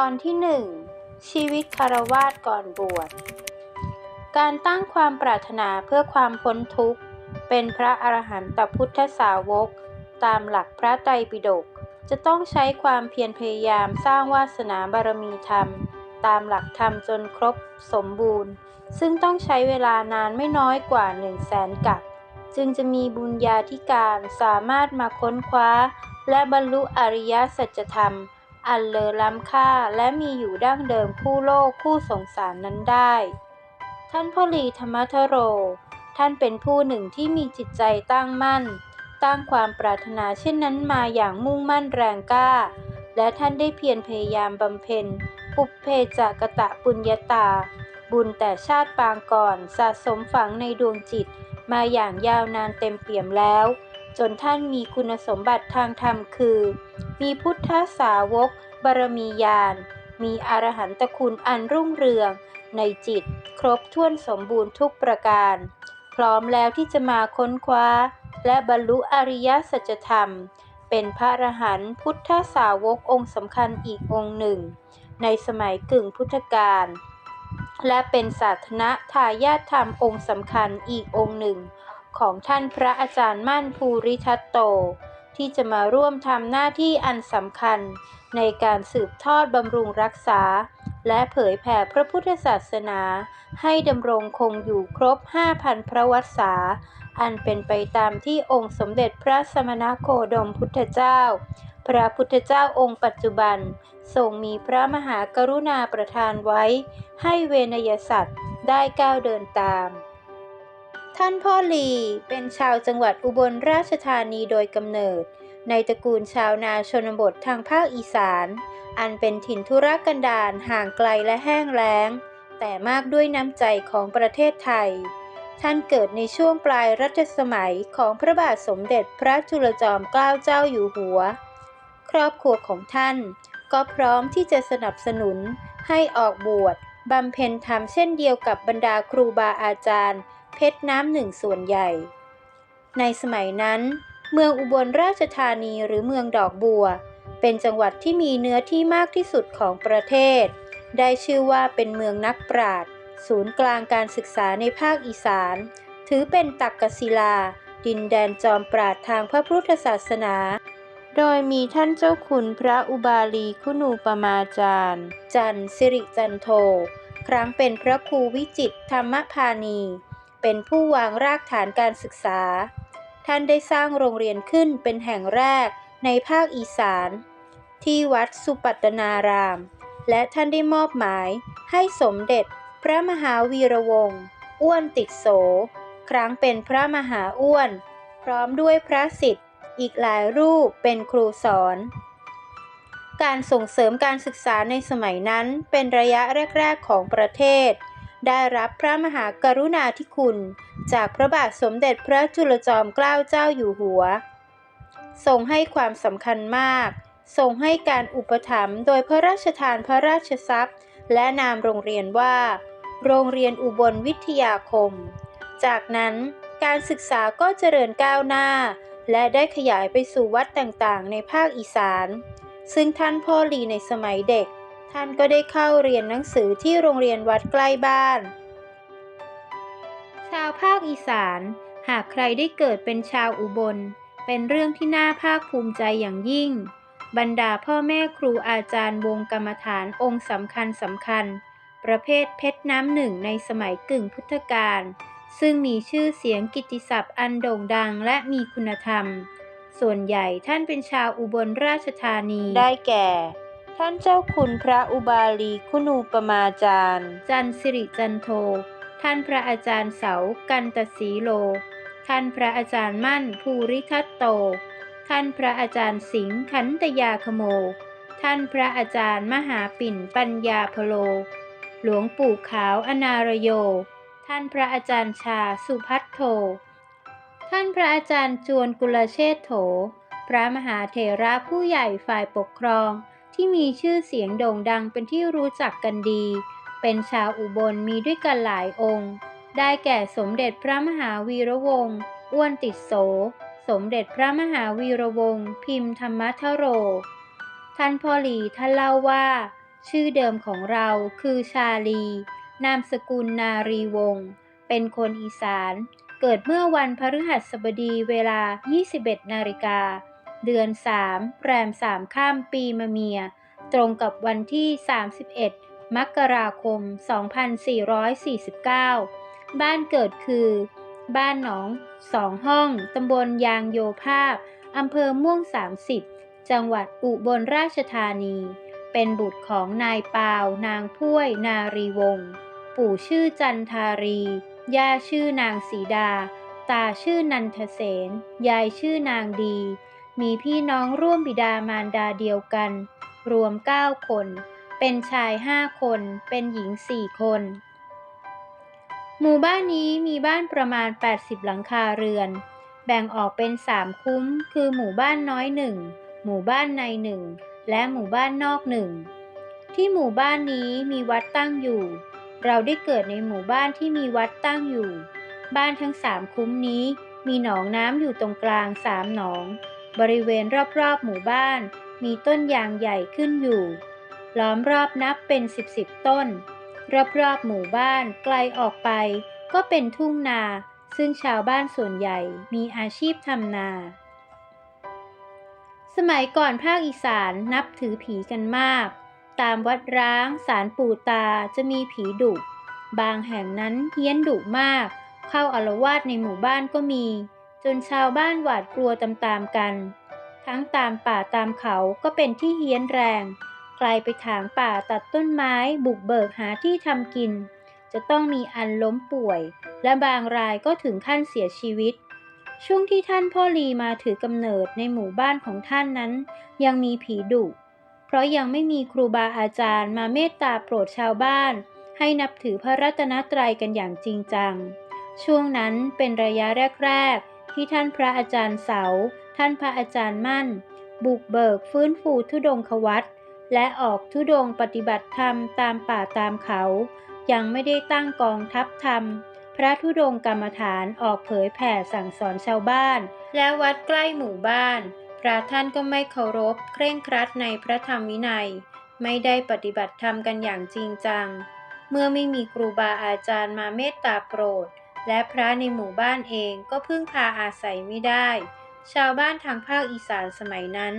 ตอนที่หนึ่งชีวิตคารวาสก่อนบวช การตั้งความปรารถนาเพื่อความพ้นทุกข์ เป็นพระอรหันตพุทธสาวก ตามหลักพระไตรปิฎกจะต้องใช้ความเพียรพยายามสร้างวาสนาบารมีธรรม ตามหลักธรรมจนครบสมบูรณ์ ซึ่งต้องใช้เวลานานไม่น้อยกว่าหนึ่งแสนกับจึงจะมีบุญญาธิการสามารถมาค้นคว้า และบรรลุอริยสัจธรรม อันเลอล้ำค่าและมีอยู่ดั้งเดิมคู่โลกคู่สงสารนั้นได้ ท่านพ่อหลีธรรมทโร ท่านเป็นผู้หนึ่งที่มีจิตใจตั้งมั่น ตั้งความปรารถนาเช่นนั้นมาอย่างมุ่งมั่นแรงกล้า และท่านได้เพียรพยายามบำเพ็ญปุพเพจากตะปุญญาตา บุญแต่ชาติปางก่อนสะสมฝังในดวงจิตมาอย่างยาวนานเต็มเปี่ยมแล้ว จนท่านมีคุณสมบัติทางธรรมคือ มีพุทธสาวกบารมีญาณ มีอรหันตคุณอันรุ่งเรือง ในจิตครบถ้วนสมบูรณ์ทุกประการ พร้อมแล้วที่จะมาค้นคว้า และบรรลุอริยสัจธรรม เป็นพระอรหันต์พุทธสาวกองค์สำคัญอีกองค์หนึ่ง ในสมัยกึ่งพุทธกาลและเป็นศาสนทายาทธรรมองค์สำคัญอีกองค์หนึ่ง ของท่านพระอาจารย์มั่นภูริทัตโต ที่จะมาร่วมทำหน้าที่อันสำคัญ ในการสืบทอดบำรุงรักษา และเผยแผ่พระพุทธศาสนา ให้ดำรงคงอยู่ครบ 5,000 พระวรรษาอันเป็นไปตามที่องค์สมเด็จพระสมณโคดมพุทธเจ้า พระพุทธเจ้าองค์ปัจจุบัน ทรงมีพระมหากรุณาประทานไว้ ให้เวนยสัตว์ได้ก้าวเดินตาม ท่านพ่อลีเป็นชาวจังหวัดอุบลราชธานีโดยกำเนิด ในตระกูลชาวนาชนบททางภาคอีสาน อันเป็นถิ่นธุรกันดารห่างไกลและแห้งแล้ง แต่มากด้วยน้ำใจของประเทศไทย ท่านเกิดในช่วงปลายรัชสมัยของพระบาทสมเด็จพระจุลจอมเกล้าเจ้าอยู่หัว ครอบครัวของท่าน ก็พร้อมที่จะสนับสนุนให้ออกบวชบำเพ็ญธรรมเช่นเดียวกับบรรดาครูบาอาจารย์ เพชรน้ำหนึ่งส่วนใหญ่ ในสมัยนั้น เมืองอุบลราชธานีหรือเมืองดอกบัว เป็นจังหวัดที่มีเนื้อที่มากที่สุดของประเทศ ได้ชื่อว่าเป็นเมืองนักปราชญ์ศูนย์กลางการศึกษาในภาคอีสาน ถือเป็นตักกศิลา ดินแดนจอมปราดทางพระพุทธศาสนา โดยมีท่านเจ้าคุณพระอุบาลีคุณูปมาจารย์ จันสิริจันโท ครั้งเป็นพระครูวิจิตธรรมพานี เป็นผู้วางรากฐานการศึกษา ท่านได้สร้างโรงเรียนขึ้นเป็นแห่งแรกในภาคอีสาน ที่วัดสุปัตนาราม และท่านได้มอบหมายให้สมเด็จพระมหาวีระวงศ์อ้วนติดโส ครั้งเป็นพระมหาอ้วน พร้อมด้วยพระสิทธิ์อีกหลายรูปเป็นครูสอน การส่งเสริมการศึกษาในสมัยนั้นเป็นระยะแรก ๆ ของประเทศ ได้รับพระมหากรุณาธิคุณ จากพระบาทสมเด็จพระจุลจอมเกล้าเจ้าอยู่หัว ทรงให้ความสำคัญมาก ทรงให้การอุปถัมภ์โดยพระราชทานพระราชทรัพย์ และนามโรงเรียนว่า โรงเรียนอุบลวิทยาคม จากนั้นการศึกษาก็เจริญก้าวหน้า และได้ขยายไปสู่วัดต่างๆ ในภาคอีสาน ซึ่งท่านพ่อลีในสมัยเด็ก ท่านก็ได้เข้าเรียนหนังสือที่โรงเรียนวัดใกล้บ้าน ชาวภาคอีสาน หากใครได้เกิดเป็นชาวอุบล เป็นเรื่องที่น่าภาคภูมิใจอย่างยิ่ง บรรดาพ่อแม่ครูอาจารย์วงกรรมฐานองค์สำคัญสำคัญ ประเภทเพชรน้ำหนึ่งในสมัยกึ่งพุทธกาลซึ่งมีชื่อเสียงกิตติศัพท์อันโด่งดังและมีคุณธรรม ส่วนใหญ่ท่านเป็นชาวอุบลราชธานีได้แก่ ท่านเจ้าคุณพระอุบาลีคุณูปมาจารย์ จันสิริจันโท ท่านพระอาจารย์เสากันตสีโล ท่านพระอาจารย์มั่นภูริทัตโต ท่านพระอาจารย์สิงห์ขันตยาคโม ท่านพระอาจารย์มหาปิ่นปัญญาพโล หลวงปู่ขาวอนารโย ท่านพระอาจารย์ชาสุพัทโท ท่านพระอาจารย์จวนกุลเชษโถ พระมหาเถระผู้ใหญ่ฝ่ายปกครอง ที่มีชื่อเสียงโด่งดังเป็นที่รู้จักกันดี เป็นชาวอุบลมีด้วยกันหลายองค์ ได้แก่สมเด็จพระมหาวีระวงศ์อ้วนติดโส สมเด็จพระมหาวีระวงศ์พิมพ์ธรรมทโร ท่านพ่อหลีท่านเล่าว่า ชื่อเดิมของเราคือชาลี นามสกุลนารีวงศ์เป็นคนอีสาน เกิดเมื่อวันพฤหัสบดีเวลา 21นาฬิกา เดือน3แรม3ข้ามปีมะเมีย ตรงกับวันที่ 31 มกราคม 2449 บ้านเกิดคือ บ้านหนองสองห้อง ตำบลยางโยภาพ อำเภอม่วง 30 จังหวัดอุบลราชธานี เป็นบุตรของนายปาว นางพ้วย นารีวงศ์ปู่ชื่อจันทารี ย่าชื่อนางสีดา ตาชื่อนันทเสน ยายชื่อนางดี มีพี่น้องร่วมบิดามารดาเดียวกัน รวม 9 คน เป็นชาย 5 คน เป็นหญิง 4 คน หมู่บ้านนี้มีบ้านประมาณ 80 หลังคาเรือน แบ่งออกเป็น 3 คุ้ม คือหมู่บ้านน้อยหนึ่ง หมู่บ้านในหนึ่ง และหมู่บ้านนอกหนึ่ง ที่หมู่บ้านนี้มีวัดตั้งอยู่ เราได้เกิดในหมู่บ้านที่มีวัดตั้งอยู่ บ้านทั้งสามคุ้มนี้มีหนองน้ำอยู่ตรงกลางสามหนอง บริเวณรอบๆหมู่บ้าน มีต้นยางใหญ่ขึ้นอยู่ ล้อมรอบนับเป็นสิบสิบต้น รอบๆหมู่บ้านไกลออกไป ก็เป็นทุ่งนา ซึ่งชาวบ้านส่วนใหญ่มีอาชีพทำนา สมัยก่อนภาคอีสานนับถือผีกันมาก ตามวัดร้างสารปู่ตาจะมีผีดุ บางแห่งนั้นเฮี้ยนดุมาก เข้าอารวาสในหมู่บ้านก็มี จนชาวบ้านหวาดกลัวตามๆกัน ทั้งตามป่าตามเขาก็เป็นที่เฮี้ยนแรง ใครไปถางป่าตัดต้นไม้บุกเบิกหาที่ทำกิน จะต้องมีอันล้มป่วย และบางรายก็ถึงขั้นเสียชีวิต ช่วงที่ท่านพ่อลีมาถือกำเนิดในหมู่บ้านของท่านนั้น ยังมีผีดุเพราะยังไม่มีครูบาอาจารย์มาเมตตาโปรดชาวบ้าน ให้นับถือพระรัตนตรัยกันอย่างจริงจัง ช่วงนั้นเป็นระยะแรก ๆ ที่ท่านพระอาจารย์เสา ท่านพระอาจารย์มั่น บุกเบิกฟื้นฟูทุดงควัตและออกทุดงปฏิบัติธรรมตามป่าตามเขา ยังไม่ได้ตั้งกองทัพธรรม พระธุดงกรรมฐานออกเผยแผ่สั่งสอนชาวบ้าน และวัดใกล้หมู่บ้าน พระท่านก็ไม่เคารพ เคร่งครัดในพระธรรมวินัย ไม่ได้ปฏิบัติธรรมกันอย่างจริงจัง เมื่อไม่มีครูบาอาจารย์มาเมตตาโปรด และพระในหมู่บ้านเองก็พึ่งพาอาศัยไม่ได้ ชาวบ้านทางภาคอีสานสมัยนั้น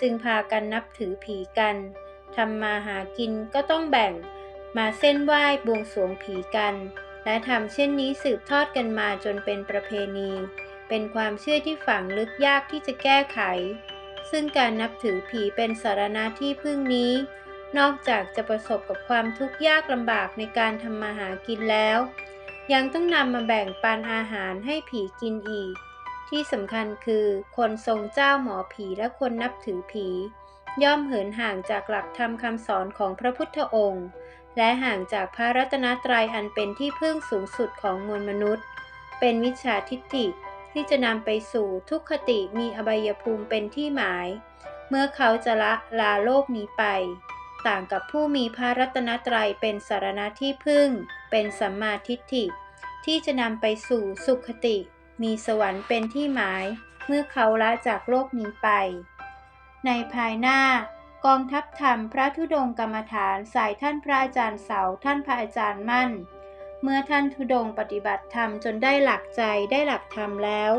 จึงพากันนับถือผีกันทำมาหากินก็ต้องแบ่ง มาเส้นไหว้บวงสรวงผีกัน และทำเช่นนี้สืบทอดกันมาจนเป็นประเพณี เป็นความเชื่อที่ฝังลึกยากที่จะแก้ไข ซึ่งการนับถือผีเป็นสารณะที่พึ่งนี้ นอกจากจะประสบกับความทุกข์ยากลำบากในการทำมาหากินแล้ว ยังต้องนำมาแบ่งปันอาหารให้ผีกินอีก ที่สำคัญคือคนทรงเจ้าหมอผีและคนนับถือผี ย่อมเหินห่างจากหลักธรรมคำสอนของพระพุทธองค์ และห่างจากพระรัตนตรัยอันเป็นที่พึ่งสูงสุดของมวลมนุษย์ เป็นวิชาทิฏฐิที่จะนำไปสู่ทุกขติมีอบายภูมิเป็นที่หมาย เมื่อเขาจะละลาโลกนี้ไป ต่างกับผู้มีพระรัตนตรัยเป็นสารณะที่พึ่ง เป็นสัมมาทิฏฐิ ที่จะนำไปสู่สุขติ มีสวรรค์เป็นที่หมายเมื่อเขาละจากโลกนี้ไป ในภายหน้ากองทัพธรรมพระธุดงค์กรรมฐานสายท่านพระอาจารย์เสาท่านพระอาจารย์มั่น เมื่อท่านธุดงค์ปฏิบัติธรรมจนได้หลักใจได้หลักธรรมแล้ว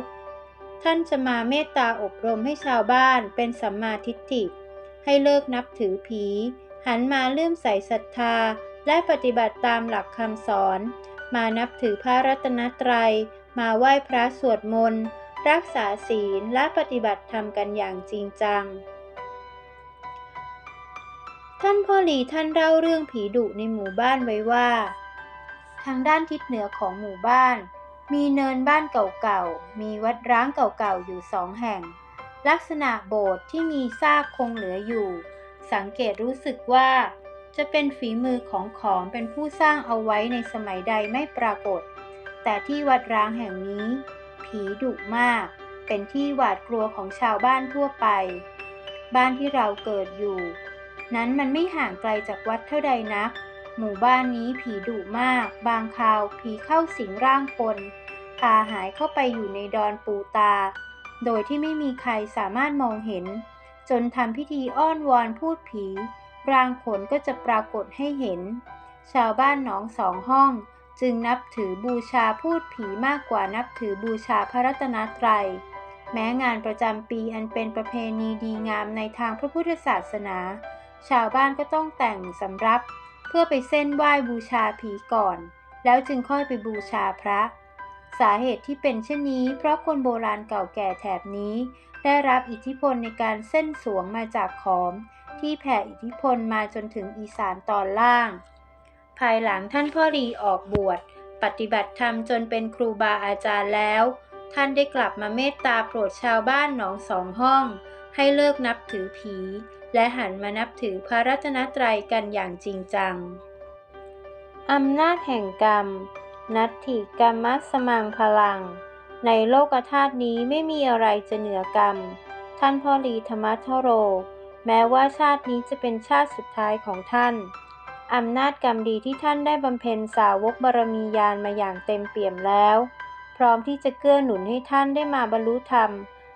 ท่านจะมาเมตตาอบรมให้ชาวบ้านเป็นสัมมาทิฏฐิ ให้เลิกนับถือผี หันมาเลื่อมใสศรัทธาและปฏิบัติตามหลักคำสอน มานับถือพระรัตนตรัย มาไหว้พระสวดมนต์ รักษาศีลและปฏิบัติธรรมกันอย่างจริงจัง ท่านพ่อหลีท่านเล่าเรื่องผีดุในหมู่บ้านไว้ว่า ทางด้านทิศเหนือของหมู่บ้าน มีเนินบ้านเก่าๆ มีวัดร้างเก่าๆ อยู่สองแห่ง ลักษณะโบสถ์ที่มีซากคงเหลืออยู่ สังเกตรู้สึกว่า จะเป็นฝีมือของขอมเป็นผู้สร้างเอาไว้ในสมัยใดไม่ปรากฏ แต่ที่วัดร้างแห่งนี้ ผีดุมาก เป็นที่หวาดกลัวของชาวบ้านทั่วไป บ้านที่เราเกิดอยู่ นั้นมันไม่ห่างไกลจากวัดเท่าใดนัก หมู่บ้านนี้ผีดุมาก บางคราวผีเข้าสิงร่างคนพาหายเข้าไปอยู่ในดอนปูตา โดยที่ไม่มีใครสามารถมองเห็น จนทำพิธีอ้อนวอนพูดผี รางขนก็จะปรากฏให้เห็น ชาวบ้านหนองสองห้อง จึงนับถือบูชาพูดผีมากกว่านับถือบูชาพระรัตนตรัย แม้งานประจำปีอันเป็นประเพณีดีงามในทางพระพุทธศาสนา ชาวบ้านก็ต้องแต่งสำรับ เพื่อไปเส้นไหว้บูชาผีก่อน แล้วจึงค่อยไปบูชาพระสาเหตุที่เป็นเช่นนี้เพราะคนโบราณเก่าแก่แถบนี้ ได้รับอิทธิพลในการเส้นสวงมาจากขอม ที่แผ่อิทธิพลมาจนถึงอีสานตอนล่าง ภายหลังท่านพ่อรีออกบวช ปฏิบัติธรรมจนเป็นครูบาอาจารย์แล้ว ท่านได้กลับมาเมตตาโปรดชาวบ้านหนองสองห้อง ให้เลิกนับถือผี และหันมานับถือพระรัตนตรัยกันอย่างจริงจัง อำนาจแห่งกรรม นัตถิกรรมสมังพลัง ในโลกธาตุนี้ไม่มีอะไรจะเหนือกรรม ท่านพ่อลีธรรมทโร แม้ว่าชาตินี้จะเป็นชาติสุดท้ายของท่านอำนาจกรรมดีที่ท่านได้บำเพ็ญสาวกบารมียานมาอย่างเต็มเปี่ยมแล้ว พร้อมที่จะเกื้อหนุนให้ท่านได้มาบรรลุธรรม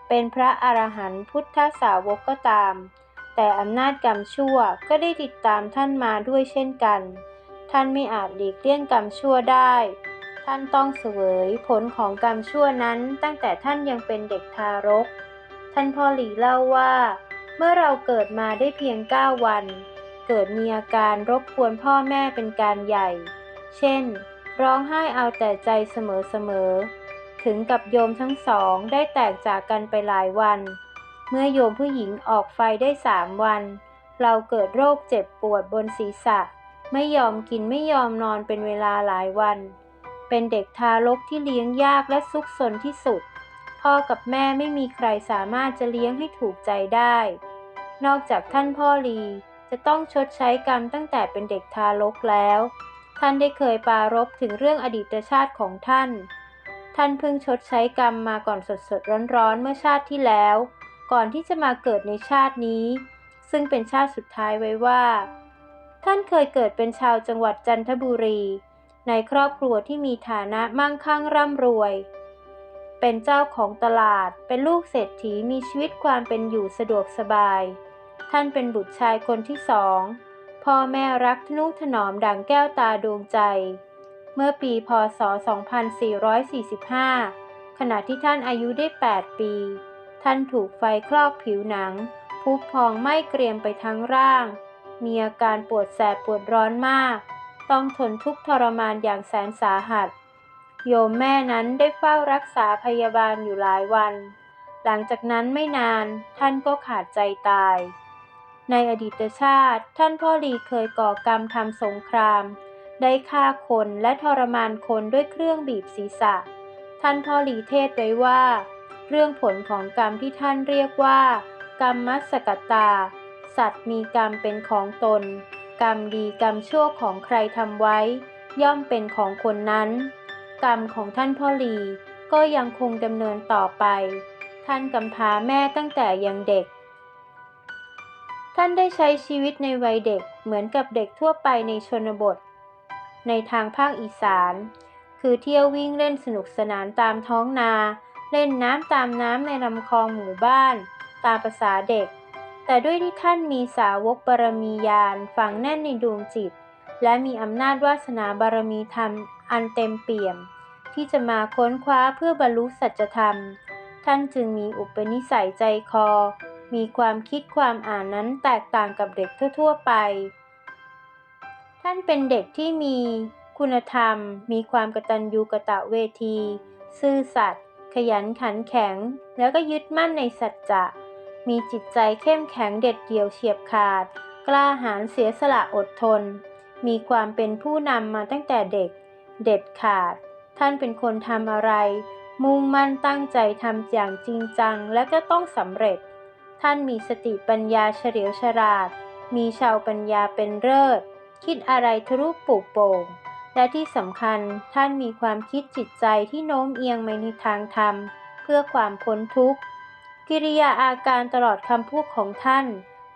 เป็นพระอรหันต์พุทธสาวกก็ตาม แต่อำนาจกรรมชั่วก็ได้ติดตามท่านมาด้วยเช่นกัน ท่านไม่อาจหลีกเลี่ยงกรรมชั่วได้ ท่านต้องเสวยผลของกรรมชั่วนั้นตั้งแต่ท่านยังเป็นเด็กทารก ท่านพ่อหลีเล่าว่า เมื่อเราเกิดมาได้เพียง 9 วัน เกิดมีอาการรบกวนพ่อแม่เป็นการใหญ่ เช่น ร้องไห้เอาแต่ใจเสมอๆ ถึงกับโยมทั้งสองได้แตกจากกันไปหลายวัน เมื่อโยมผู้หญิงออกไฟได้สามวัน เราเกิดโรคเจ็บปวดบนศีรษะ ไม่ยอมกินไม่ยอมนอนเป็นเวลาหลายวัน เป็นเด็กทารกที่เลี้ยงยากและซุกซนที่สุด พ่อกับแม่ไม่มีใครสามารถจะเลี้ยงให้ถูกใจได้ นอกจากท่านพ่อลีจะต้องชดใช้กรรมตั้งแต่เป็นเด็กทารกแล้ว ท่านได้เคยปรารบถึงเรื่องอดีตชาติของท่าน ท่านเพิ่งชดใช้กรรมมาก่อนสดสดร้อนๆเมื่อชาติที่แล้ว ก่อนที่จะมาเกิดในชาตินี้ ซึ่งเป็นชาติสุดท้ายไว้ว่า ท่านเคยเกิดเป็นชาวจังหวัดจันทบุรี ในครอบครัวที่มีฐานะมั่งคั่งร่ำรวย เป็นเจ้าของตลาด เป็นลูกเศรษฐีมีชีวิตความเป็นอยู่สะดวกสบาย ท่านเป็นบุตรชายคนที่สอง พ่อแม่รักทนุถนอมดังแก้วตาดวงใจ เมื่อปีพศ 2445 ขณะที่ท่านอายุได้ 8 ปี ท่านถูกไฟคลอกผิวหนัง พุพองไหม้เกรียมไปทั้งร่าง มีอาการปวดแสบปวดร้อนมาก ต้องทนทุกข์ทรมานอย่างแสนสาหัส โยมแม่นั้นได้เฝ้ารักษาพยาบาลอยู่หลายวัน หลังจากนั้นไม่นานท่านก็ขาดใจตาย ในอดีตชาติท่านพ่อหลีเคยก่อกรรมทำสงคราม ได้ฆ่าคนและทรมานคนด้วยเครื่องบีบศีรษะ ท่านพ่อหลีเทศไว้ว่า เรื่องผลของกรรมที่ท่านเรียกว่า กรรมมัสกตา สัตว์มีกรรมเป็นของตน กรรมดีกรรมชั่วของใครทำไว้ ย่อมเป็นของคนนั้น กรรมของท่านพ่อลีก็ยังคงดำเนินต่อไป ท่านกำพร้าแม่ตั้งแต่ยังเด็ก ท่านได้ใช้ชีวิตในวัยเด็กเหมือนกับเด็กทั่วไปในชนบท ในทางภาคอีสาน คือเที่ยววิ่งเล่นสนุกสนานตามท้องนา เล่นน้ำตามน้ำในลำคลองหมู่บ้าน ตามภาษาเด็ก แต่ด้วยที่ท่านมีสาวกบารมียานฝังแน่นในดวงจิต และมีอำนาจวาสนาบารมีธรรม อันเต็มเปี่ยม ที่จะมาค้นคว้าเพื่อบรรลุสัจธรรม ท่านจึงมีอุปนิสัยใจคอ มีความคิดความอ่านนั้นแตกต่างกับเด็กทั่ว ๆ ไป ท่านเป็นเด็กที่มีคุณธรรม มีความกตัญญูกะตะเวที ซื่อสัตย์ขยันขันแข็ง แล้วก็ยึดมั่นในสัจจะมีจิตใจเข้มแข็งเด็ดเดี่ยวเฉียบขาด กล้าหาญเสียสละอดทน มีความเป็นผู้นำมาตั้งแต่เด็ก เด็ดขาด ท่านเป็นคนทำอะไร มุ่งมั่นตั้งใจทำอย่างจริงจังและก็ต้องสำเร็จ ท่านมีสติปัญญาเฉลียวฉลาด มีชาวปัญญาเป็นเลิศ คิดอะไรทะลุปลุกโป่ง และที่สำคัญท่านมีความคิดจิตใจที่โน้มเอียงไปในทางธรรม เพื่อความพ้นทุกข์ กิริยาอาการตลอดคำพูดของท่าน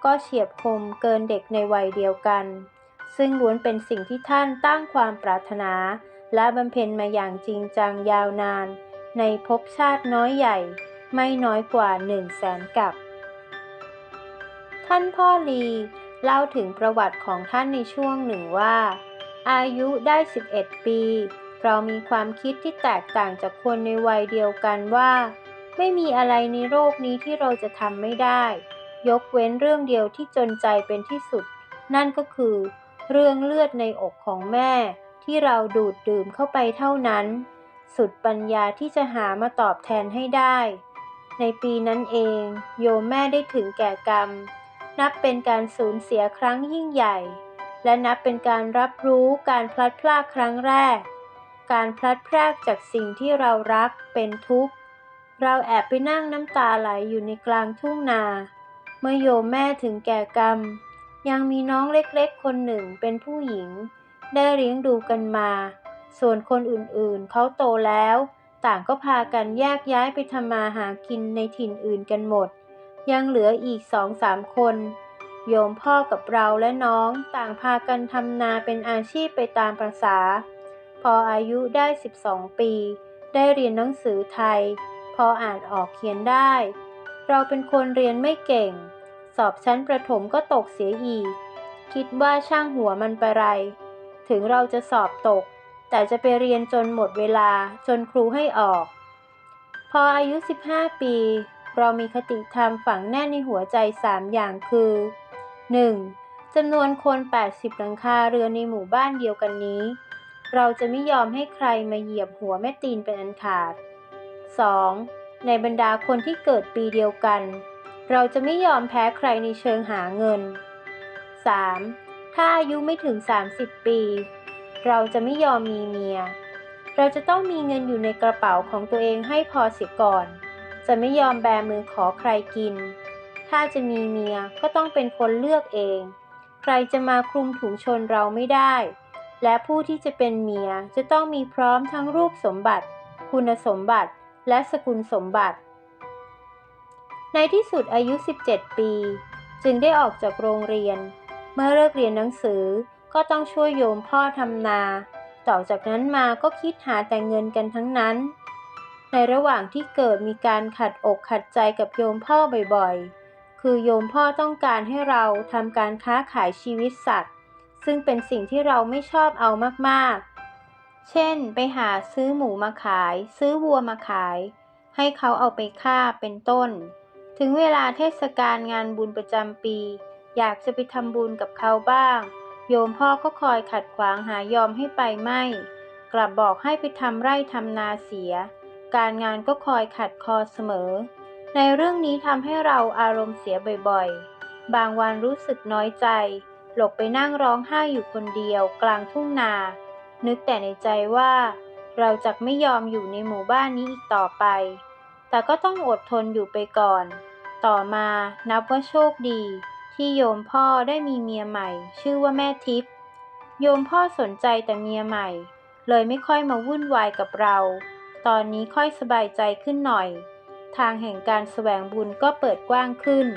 ก็เฉียบคมเกินเด็กในวัยเดียวกัน ซึ่งล้วนเป็นสิ่งที่ท่านตั้งความปรารถนา และบำเพ็ญมาอย่างจริงจังยาวนาน ในภพชาติน้อยใหญ่ ไม่น้อยกว่าหนึ่งแสนกับ ท่านพ่อลีเล่าถึงประวัติของท่านในช่วงหนึ่งว่า อายุได้ 11 ปี เรามีความคิดที่แตกต่างจากคนในวัยเดียวกันว่า ไม่มีอะไรในโลกนี้ที่เราจะทำไม่ได้ ยกเว้นเรื่องเดียวที่จนใจเป็นที่สุด นั่นก็คือ เรื่องเลือดในอกของแม่ ที่เราดูดดื่มเข้าไปเท่านั้น สุดปัญญาที่จะหามาตอบแทนให้ได้ ในปีนั้นเอง โยมแม่ได้ถึงแก่กรรม นับเป็นการสูญเสียครั้งยิ่งใหญ่ และนับเป็นการรับรู้การพลัดพรากครั้งแรก การพลัดพรากจากสิ่งที่เรารักเป็นทุกข์ เราแอบไปนั่งน้ำตาไหลอยู่ในกลางทุ่งนา เมื่อโยมแม่ถึงแก่กรรมยังมีน้องเล็กๆ คนหนึ่งเป็นผู้หญิง ได้เลี้ยงดูกันมา ส่วนคนอื่นๆ เขาโตแล้ว ต่างก็พากันแยกย้ายไปทำมาหากินในถิ่นอื่นกันหมด ยังเหลืออีกสองสามคน โยมพ่อกับเราและน้องต่างพากันทำนาเป็นอาชีพไปตามประษา พออายุได้ 12 ปี ได้เรียนหนังสือไทย พออ่านออกเขียนได้ เราเป็นคนเรียนไม่เก่ง สอบชั้นประถมก็ตกเสียอีกคิดว่าช่างหัวมันไปไร ถึงเราจะสอบตก แต่จะไปเรียนจนหมดเวลาจนครูให้ออก พออายุ 15 ปี เรามีคติธรรมฝังแน่นในหัวใจ 3 อย่างคือ 1. จำนวนคน 80 หลังคาเรือนในหมู่บ้านเดียวกันนี้ เราจะไม่ยอมให้ใครมาเหยียบหัวแม่ตีนเป็นอันขาด 2. ในบรรดาคนที่เกิดปีเดียวกัน เราจะไม่ยอมแพ้ใครในเชิงหาเงิน 3. ถ้าอายุไม่ถึง 30 ปี เราจะไม่ยอมมีเมีย เราจะต้องมีเงินอยู่ในกระเป๋าของตัวเองให้พอเสียก่อน จะไม่ยอมแบมือขอใครกิน ถ้าจะมีเมียก็ต้องเป็นคนเลือกเอง ใครจะมาคลุมถุงชนเราไม่ได้ และผู้ที่จะเป็นเมียจะต้องมีพร้อมทั้งรูปสมบัติ คุณสมบัติและสกุลสมบัติ ในที่สุดอายุ 17 ปี จึงได้ออกจากโรงเรียน เมื่อเลิกเรียนหนังสือก็ต้องช่วยโยมพ่อทำนา ต่อจากนั้นมาก็คิดหาแต่เงินกันทั้งนั้น ในระหว่างที่เกิดมีการขัดอกขัดใจกับโยมพ่อบ่อยๆ คือโยมพ่อต้องการให้เราทำการค้าขายชีวิตสัตว์ ซึ่งเป็นสิ่งที่เราไม่ชอบเอามากๆ เช่น ไปหาซื้อหมูมาขาย ซื้อวัวมาขาย ให้เขาเอาไปฆ่าเป็นต้น ถึงเวลาเทศกาลงานบุญประจำปี อยากจะไปทำบุญกับเขาบ้าง โยมพ่อก็คอยขัดขวางหายอมให้ไปไม่ กลับบอกให้ไปทำไร่ทำนาเสีย การงานก็คอยขัดคอเสมอ ในเรื่องนี้ทำให้เราอารมณ์เสียบ่อยๆ บางวันรู้สึกน้อยใจ หลบไปนั่งร้องไห้อยู่คนเดียวกลางทุ่งนา นึกแต่ในใจว่า เราจะไม่ยอมอยู่ในหมู่บ้านนี้อีกต่อไป แต่ก็ต้องอดทนอยู่ไปก่อน ต่อมานับว่าโชคดี ที่โยมพ่อได้มีเมียใหม่ ชื่อว่าแม่ทิพย์โยมพ่อสนใจแต่เมียใหม่ เลยไม่ค่อยมาวุ่นวายกับเรา ตอนนี้ค่อยสบายใจขึ้นหน่อย ทางแห่งการแสวงบุญก็เปิดกว้างขึ้น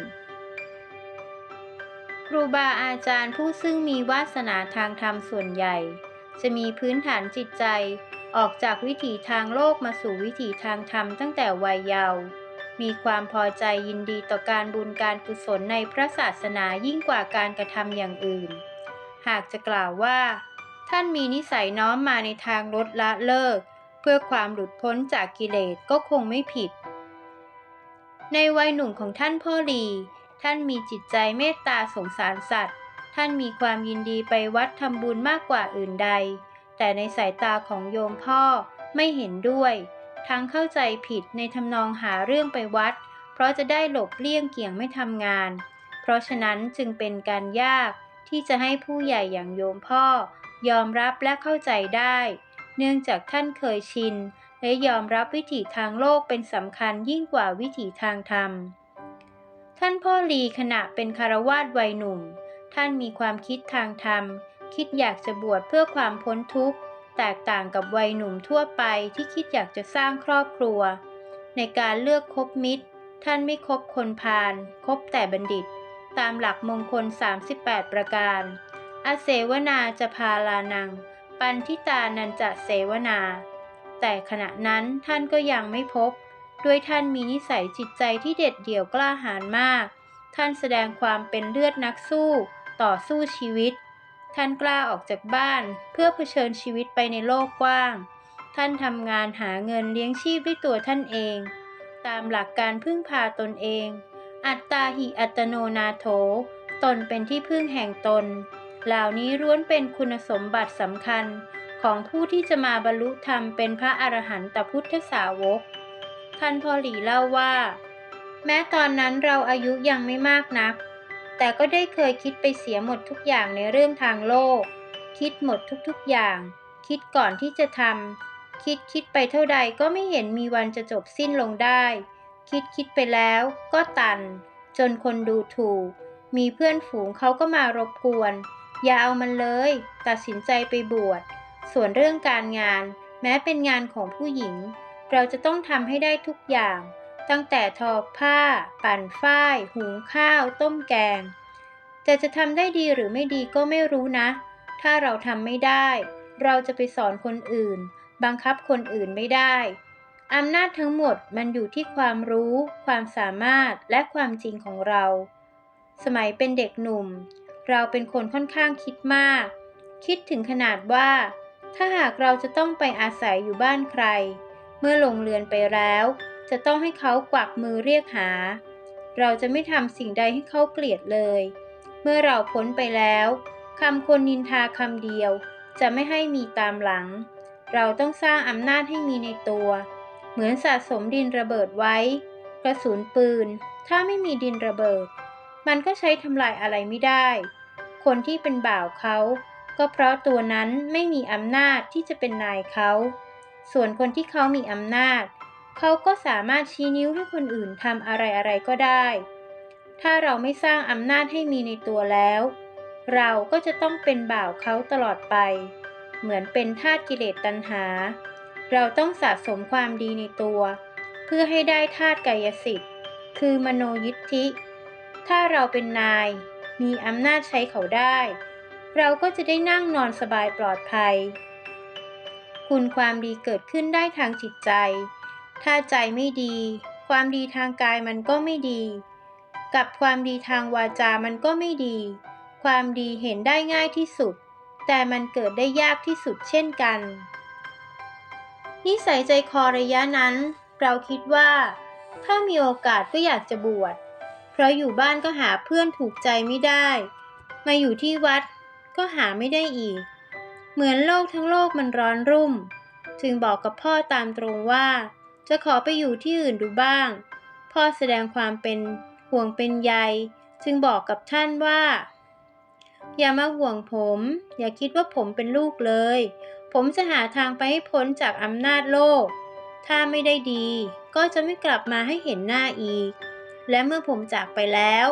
ครูบาอาจารย์ผู้ซึ่งมีวาสนาทางธรรมส่วนใหญ่ จะมีพื้นฐานจิตใจ ออกจากวิถีทางโลกมาสู่วิถีทางธรรมตั้งแต่วัยเยาว์ มีความพอใจยินดีต่อการบุญการกุศลในพระศาสนายิ่งกว่าการกระทำอย่างอื่น หากจะกล่าวว่า ท่านมีนิสัยน้อมมาในทางลดละเลิก เพื่อความหลุดพ้นจากกิเลสก็คงไม่ผิด ในวัยหนุ่มของท่านพ่อลีท่านมีจิตใจเมตตาสงสารสัตว์ ท่านมีความยินดีไปวัดทำบุญมากกว่าอื่นใด แต่ในสายตาของโยมพ่อไม่เห็นด้วย ทั้งเข้าใจผิดในทำนองหาเรื่องไปวัด เพราะจะได้หลบเลี่ยงเกี่ยงไม่ทำงาน เพราะฉะนั้นจึงเป็นการยากที่จะให้ผู้ใหญ่อย่างโยมพ่อ ยอมรับและเข้าใจได้ เนื่องจากท่านเคยชิน และยอมรับวิถีทางโลกเป็นสำคัญยิ่งกว่าวิถีทางธรรม ท่านพ่อลีขณะเป็นคารวาสวัยหนุ่ม ท่านมีความคิดทางธรรม คิดอยากจะบวชเพื่อความพ้นทุกข์ แตกต่างกับวัยหนุ่มทั่วไปที่คิดอยากจะสร้างครอบครัว ในการเลือกคบมิตร ท่านไม่คบคนพาลคบแต่บัณฑิต ตามหลักมงคล 38 ประการอาเสวนาจะพาลานัง ปันทิตานันจะเสวนา แต่ขณะนั้นท่านก็ยังไม่พบ ด้วยท่านมีนิสัยจิตใจที่เด็ดเดี่ยวกล้าหาญมาก ท่านแสดงความเป็นเลือดนักสู้ ต่อสู้ชีวิต ท่านกล้าออกจากบ้านเพื่อเผชิญชีวิตไปในโลกกว้าง ท่านทำงานหาเงินเลี้ยงชีพด้วยตัวท่านเอง ตามหลักการพึ่งพาตนเอง อัตตาหิอัตโนนาโถ ตนเป็นที่พึ่งแห่งตน เหล่านี้ล้วนเป็นคุณสมบัติสำคัญของผู้ที่จะมาบรรลุธรรมเป็นพระอรหันตพุทธสาวก ท่านพอหลีเล่าว่า แม้ตอนนั้นเราอายุยังไม่มากนัก แต่ก็ได้เคยคิดไปเสียหมดทุกอย่างในเรื่องทางโลก คิดหมดทุกๆอย่าง คิดก่อนที่จะทำคิดคิดไปเท่าใดก็ไม่เห็นมีวันจะจบสิ้นลงได้ คิดคิดไปแล้วก็ตัน จนคนดูถูก มีเพื่อนฝูงเขาก็มารบกวน อย่าเอามันเลย ตัดสินใจไปบวช ส่วนเรื่องการงาน แม้เป็นงานของผู้หญิง เราจะต้องทำให้ได้ทุกอย่าง ตั้งแต่ทอผ้า ปั่นฝ้าย หุงข้าว ต้มแกง แต่จะทำได้ดีหรือไม่ดีก็ไม่รู้นะ ถ้าเราทำไม่ได้ เราจะไปสอนคนอื่น บังคับคนอื่นไม่ได้อำนาจทั้งหมดมันอยู่ที่ความรู้ ความสามารถและความจริงของเรา สมัยเป็นเด็กหนุ่ม เราเป็นคนค่อนข้างคิดมาก คิดถึงขนาดว่า ถ้าหากเราจะต้องไปอาศัยอยู่บ้านใคร เมื่อลงเรือนไปแล้ว จะต้องให้เขากวักมือเรียกหา เราจะไม่ทำสิ่งใดให้เขาเกลียดเลย เมื่อเราพ้นไปแล้วคำคนนินทาคำเดียว จะไม่ให้มีตามหลัง เราต้องสร้างอำนาจให้มีในตัว เหมือนสะสมดินระเบิดไว้ กระสุนปืน ถ้าไม่มีดินระเบิด มันก็ใช้ทำลายอะไรไม่ได้ คนที่เป็นบ่าวเขาก็เพราะตัวนั้นไม่มีอำนาจที่จะเป็นนายเขา ส่วนคนที่เขามีอำนาจ เขาก็สามารถชี้นิ้วให้คนอื่นทำอะไรอะไรก็ได้ ถ้าเราไม่สร้างอำนาจให้มีในตัวแล้ว เราก็จะต้องเป็นบ่าวเขาตลอดไป เหมือนเป็นทาสกิเลสตัณหา เราต้องสะสมความดีในตัว เพื่อให้ได้ธาตุกายสิทธิ์ คือมโนยิทธิ ถ้าเราเป็นนาย มีอำนาจใช้เขาได้ เราก็จะได้นั่งนอนสบายปลอดภัย คุณความดีเกิดขึ้นได้ทางจิตใจ ถ้าใจไม่ดี ความดีทางกายมันก็ไม่ดี กับความดีทางวาจามันก็ไม่ดี ความดีเห็นได้ง่ายที่สุด แต่มันเกิดได้ยากที่สุดเช่นกัน นิสัยใจคอระยะนั้น เราคิดว่า ถ้ามีโอกาสก็อยากจะบวช เพราะอยู่บ้านก็หาเพื่อนถูกใจไม่ได้ มาอยู่ที่วัดก็หาไม่ได้อีก เหมือนโลกทั้งโลกมันร้อนรุ่ม จึงบอกกับพ่อตามตรงว่า จะขอไปอยู่ที่อื่นดูบ้าง พ่อแสดงความเป็นห่วงเป็นใย จึงบอกกับท่านว่า อย่ามาห่วงผม อย่าคิดว่าผมเป็นลูกเลย ผมจะหาทางไปให้พ้นจากอำนาจโลก ถ้าไม่ได้ดี ก็จะไม่กลับมาให้เห็นหน้าอีก และเมื่อผมจากไปแล้ว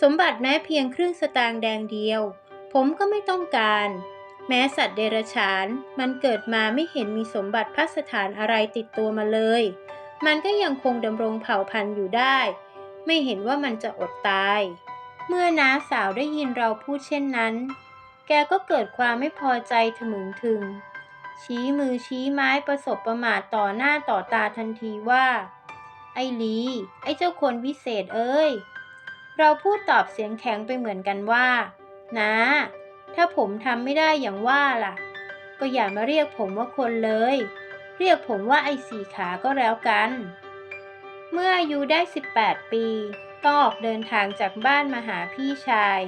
สมบัติแม้เพียงครึ่งสตางค์แดงเดียว ผมก็ไม่ต้องการ แม้สัตว์เดรัจฉาน มันเกิดมาไม่เห็นมีสมบัติพัสถานอะไรติดตัวมาเลย มันก็ยังคงดำรงเผ่าพันธุ์อยู่ได้ ไม่เห็นว่ามันจะอดตาย เมื่อน้าสาวได้ยินเราพูดเช่นนั้น แกก็เกิดความไม่พอใจถมึงถึง ชี้มือชี้ไม้ประสบประมาทต่อหน้าต่อตาทันทีว่า ไอ้ลี ไอ้เจ้าคนวิเศษเอ้ย เราพูดตอบเสียงแข็งไปเหมือนกันว่า นะ ถ้าผมทำไม่ได้อย่างว่าล่ะ ก็อย่ามาเรียกผมว่าคนเลย เรียกผมว่าไอ้สีขาก็แล้วกัน เมื่ออายุได้ 18 ปีต้องออกเดินทางจากบ้านมาหาพี่ชาย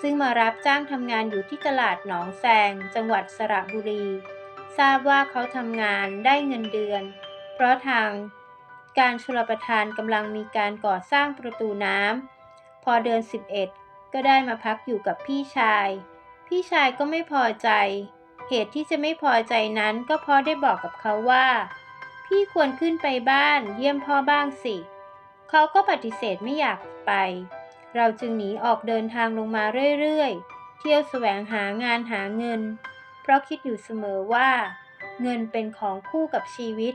ซึ่งมารับจ้างทำงานอยู่ที่ตลาดหนองแซง จังหวัดสระบุรี ทราบว่าเขาทำงานได้เงินเดือน เพราะทางการชลประทานกำลังมีการก่อสร้างประตูน้ำพอเดือน 11 ก็ได้มาพักอยู่กับพี่ชาย พี่ชายก็ไม่พอใจ เหตุที่จะไม่พอใจนั้นก็เพราะได้บอกกับเขาว่า พี่ควรขึ้นไปบ้านเยี่ยมพ่อบ้างสิ เขาก็ปฏิเสธไม่อยากไป เราจึงหนีออกเดินทางลงมาเรื่อยๆ เที่ยวแสวงหางานหาเงิน เพราะคิดอยู่เสมอว่า เงินเป็นของคู่กับชีวิต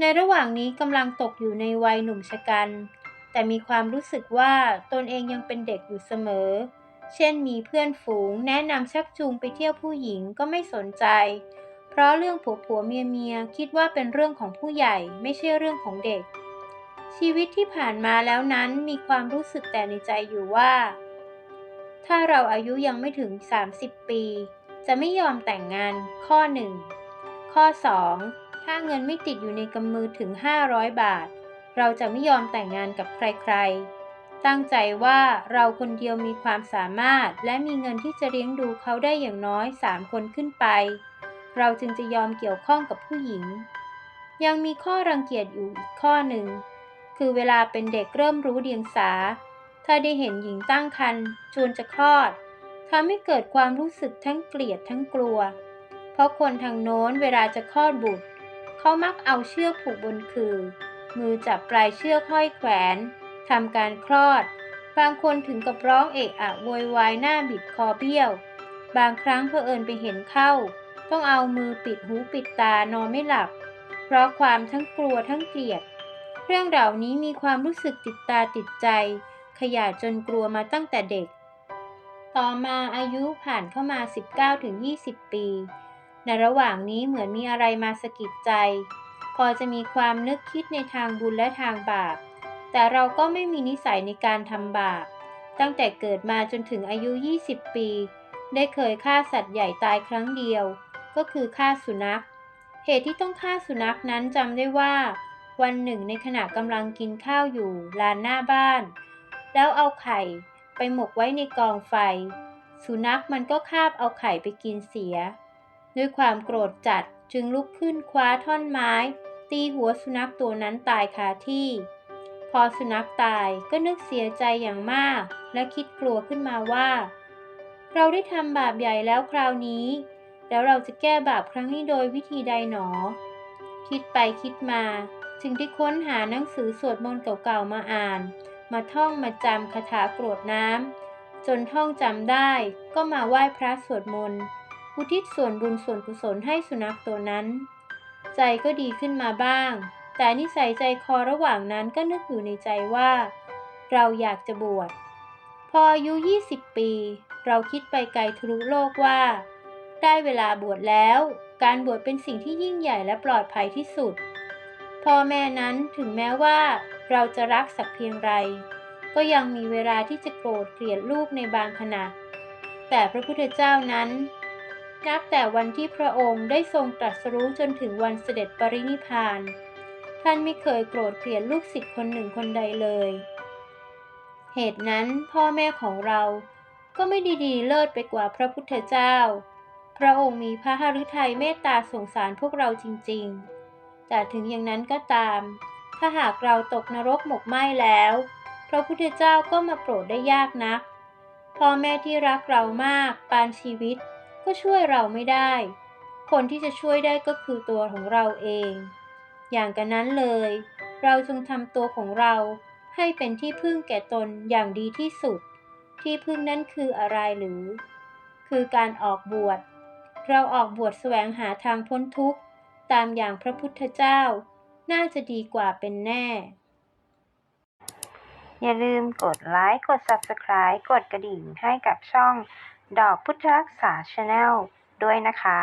ในระหว่างนี้กำลังตกอยู่ในวัยหนุ่มชะกัน แต่มีความรู้สึกว่าตนเองยังเป็นเด็กอยู่เสมอ เช่นมีเพื่อนฝูงแนะนำชักจูงไปเที่ยวผู้หญิงก็ไม่สนใจ เพราะเรื่องผัวผัวเมียเมียคิดว่าเป็นเรื่องของผู้ใหญ่ไม่ใช่เรื่องของเด็ก ชีวิตที่ผ่านมาแล้วนั้นมีความรู้สึกแต่ในใจอยู่ว่า ถ้าเราอายุยังไม่ถึง 30 ปี จะไม่ยอมแต่งงานข้อ 1 ข้อ 2 ถ้าเงินไม่ติดอยู่ในกำมือถึง 500 บาท เราจะไม่ยอมแต่งงานกับใครๆ ตั้งใจว่าเราคนเดียวมีความสามารถ และมีเงินที่จะเลี้ยงดูเขาได้อย่างน้อย 3 คนขึ้นไป เราจึงจะยอมเกี่ยวข้องกับผู้หญิง ยังมีข้อรังเกียจอยู่อีกข้อหนึ่ง คือเวลาเป็นเด็กเริ่มรู้เดียงสา ถ้าได้เห็นหญิงตั้งครรภ์จวนจะคลอดทำให้เกิดความรู้สึกทั้งเกลียดทั้งกลัว เพราะคนทางโน้นเวลาจะคลอดบุตร เขามักเอาเชือกผูกบนคือ มือจับปลายเชือกห้อยแขวน ทำการคลอด บางคนถึงกับร้องเอะอะโวยวายหน้าบิดคอเบี้ยว บางครั้งเผอิญไปเห็นเข้า ต้องเอามือปิดหูปิดตานอนไม่หลับ เพราะความทั้งกลัวทั้งเกลียด เรื่องเหล่านี้มีความรู้สึกติดตาติดใจ ขยาดจนกลัวมาตั้งแต่เด็ก ต่อมาอายุผ่านเข้ามา 19-20 ปี ในระหว่างนี้เหมือนมีอะไรมาสะกิดใจพอจะมีความนึกคิดในทางบุญและทางบาป แต่เราก็ไม่มีนิสัยในการทำบาป ตั้งแต่เกิดมาจนถึงอายุ 20 ปี ได้เคยฆ่าสัตว์ใหญ่ตายครั้งเดียว ก็คือฆ่าสุนัข เหตุที่ต้องฆ่าสุนัขนั้นจำได้ว่า วันหนึ่งในขณะกำลังกินข้าวอยู่ลานหน้าบ้าน แล้วเอาไข่ไปหมกไว้ในกองไฟ สุนัขมันก็คาบเอาไข่ไปกินเสีย ด้วยความโกรธจัดจึงลุกขึ้นคว้าท่อนไม้ ตีหัวสุนัขตัวนั้นตายคาที่ อสุนัขตายก็นึกเสียใจอย่างมาก และคิดกลัวขึ้นมาว่า เราได้ทำบาปใหญ่แล้วคราวนี้ แล้วเราจะแก้บาปครั้งนี้โดยวิธีใดหนอ คิดไปคิดมาจึงได้ค้นหาหนังสือสวดมนต์เก่าๆมาอ่าน มาท่องมาจำคาถากรวดน้ำจนท่องจำได้ก็มาไหว้พระสวดมนต์อุทิศส่วนบุญส่วนกุศลให้สุนัขตัวนั้น ใจก็ดีขึ้นมาบ้าง แต่นิสัยใจคอระหว่างนั้นก็นึกอยู่ในใจว่า เราอยากจะบวช พออายุ 20 ปี เราคิดไปไกลทะลุโลกว่า ได้เวลาบวชแล้ว การบวชเป็นสิ่งที่ยิ่งใหญ่และปลอดภัยที่สุด พ่อแม่นั้นถึงแม้ว่า เราจะรักสักเพียงไร ก็ยังมีเวลาที่จะโกรธเกลียดลูกในบางขณะ แต่พระพุทธเจ้านั้นนับแต่วันที่พระองค์ได้ทรงตรัสรู้จนถึงวันเสด็จปรินิพพาน ท่านไม่เคยโกรธเกลียดลูกศิษย์คนหนึ่งคนใดเลย เหตุนั้นพ่อแม่ของเราก็ไม่ดีดีเลิศไปกว่าพระพุทธเจ้า พระองค์มีพระหฤทัยเมตตาสงสารพวกเราจริงๆ แต่ถึงอย่างนั้นก็ตาม ถ้าหากเราตกนรกหมกไหม้แล้ว พระพุทธเจ้าก็มาโปรดได้ยากนัก พ่อแม่ที่รักเรามาก ปานชีวิต ก็ช่วยเราไม่ได้ คนที่จะช่วยได้ก็คือตัวของเราเอง อย่างกันนั้นเลย เราจงทำตัวของเราให้เป็นที่พึ่งแก่ตนอย่างดีที่สุด ที่พึ่งนั้นคืออะไรหรือ คือการออกบวช เราออกบวชแสวงหาทางพ้นทุกข์ ตามอย่างพระพุทธเจ้า น่าจะดีกว่าเป็นแน่ อย่าลืมกดไลค์ กด Subscribe กดกระดิ่งให้กับช่อง ดอกพุทธรักษา Channel ด้วยนะคะ